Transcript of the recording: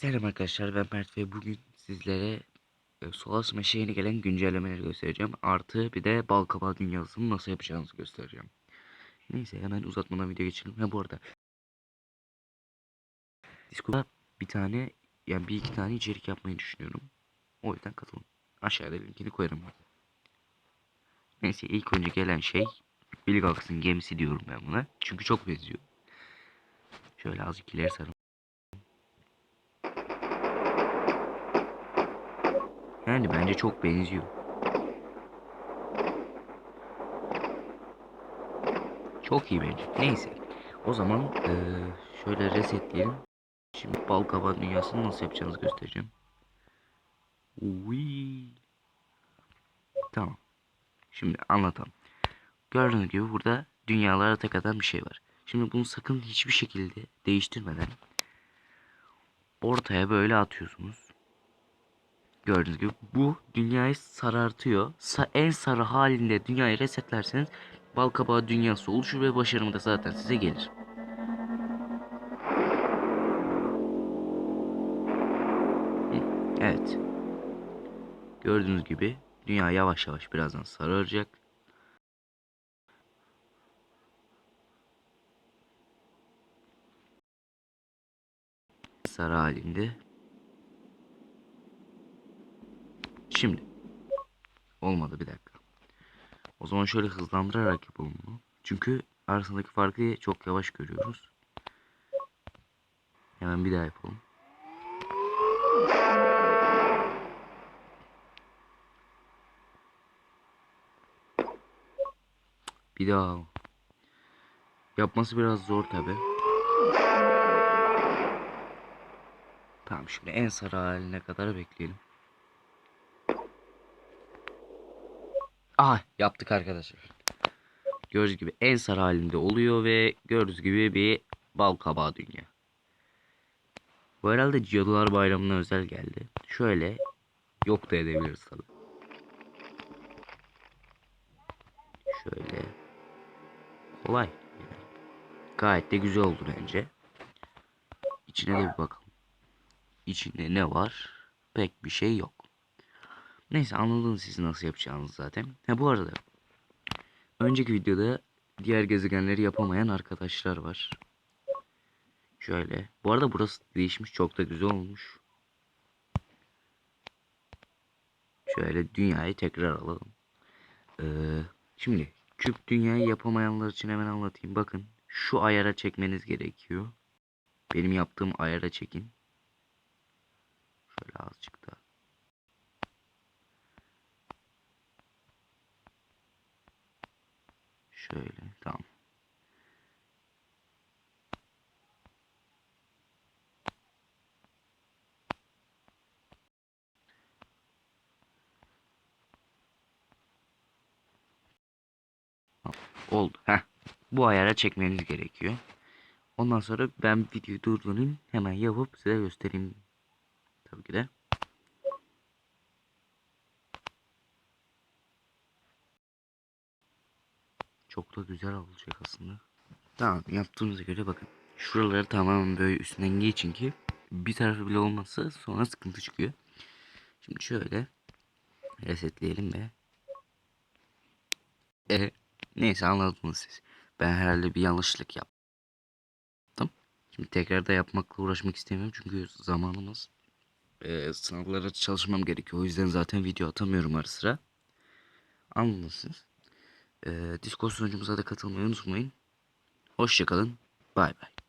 Selam arkadaşlar ben Mert ve bugün sizlere e, Meşe yeni gelen güncellemeleri göstereceğim. Artı bir de bal kabağı dünyasını nasıl yapacağınızı göstereceğim. Neyse hemen uzatmadan video geçelim. Ha bu arada Discord'da bir tane yani bir iki tane içerik yapmayı düşünüyorum. O yüzden katılın. Aşağıda linkini koyarım. Neyse ilk önce gelen şey Billy Gax'ın gemisi diyorum ben buna. Çünkü çok benziyor. Şöyle azıcık ileri sarın. Yani bence çok benziyor. Çok iyi bence. Neyse. O zaman eee, şöyle resetleyelim. Şimdi bal kabağı dünyasını nasıl yapacağınızı göstereceğim. Uy. Tamam. Şimdi anlatalım. Gördüğünüz gibi burada dünyalara tek atan bir şey var. Şimdi bunu sakın hiçbir şekilde değiştirmeden ortaya böyle atıyorsunuz. Gördüğünüz gibi bu dünyayı sarartıyor. Sa en sarı halinde dünyayı resetlerseniz balkabağı dünyası oluşur ve başarımı da zaten size gelir. Evet. Gördüğünüz gibi dünya yavaş yavaş birazdan sararacak. Sarı halinde Şimdi. Olmadı bir dakika. O zaman şöyle hızlandırarak yapalım bunu. Çünkü arasındaki farkı çok yavaş görüyoruz. Hemen bir daha yapalım. Bir daha. Yapması biraz zor tabi. Tamam şimdi en sarı haline kadar bekleyelim. Aha yaptık arkadaşlar. Gördüğünüz gibi en sarı halinde oluyor ve gördüğünüz gibi bir bal kabağı dünya. Bu herhalde Cadılar Bayramı'na özel geldi. Şöyle yok da edebiliriz tabi. Şöyle kolay. Gayet de güzel oldu bence. İçine de bir bakalım. İçinde ne var? Pek bir şey yok. Neyse anladınız siz nasıl yapacağınızı zaten. Ha bu arada önceki videoda diğer gezegenleri yapamayan arkadaşlar var. Şöyle. Bu arada burası değişmiş. Çok da güzel olmuş. Şöyle dünyayı tekrar alalım. Ee, şimdi küp dünyayı yapamayanlar için hemen anlatayım. Bakın şu ayara çekmeniz gerekiyor. Benim yaptığım ayara çekin. Şöyle azıcık daha. Şöyle tamam. Oldu. Heh. Bu ayara çekmeniz gerekiyor. Ondan sonra ben videoyu durdurayım. Hemen yapıp size göstereyim. Tabii ki de. Çok da güzel olacak aslında. Tamam yaptığımıza göre bakın. Şuraları tamamen böyle üstünden geçin ki bir tarafı bile olmazsa sonra sıkıntı çıkıyor. Şimdi şöyle resetleyelim ve e, neyse anladınız siz. Ben herhalde bir yanlışlık yaptım. Şimdi tekrar da yapmakla uğraşmak istemiyorum çünkü zamanımız e, sınavlara çalışmam gerekiyor. O yüzden zaten video atamıyorum ara sıra. Anladınız siz. E, Discord sunucumuza da katılmayı unutmayın. Hoşçakalın. Bay bay.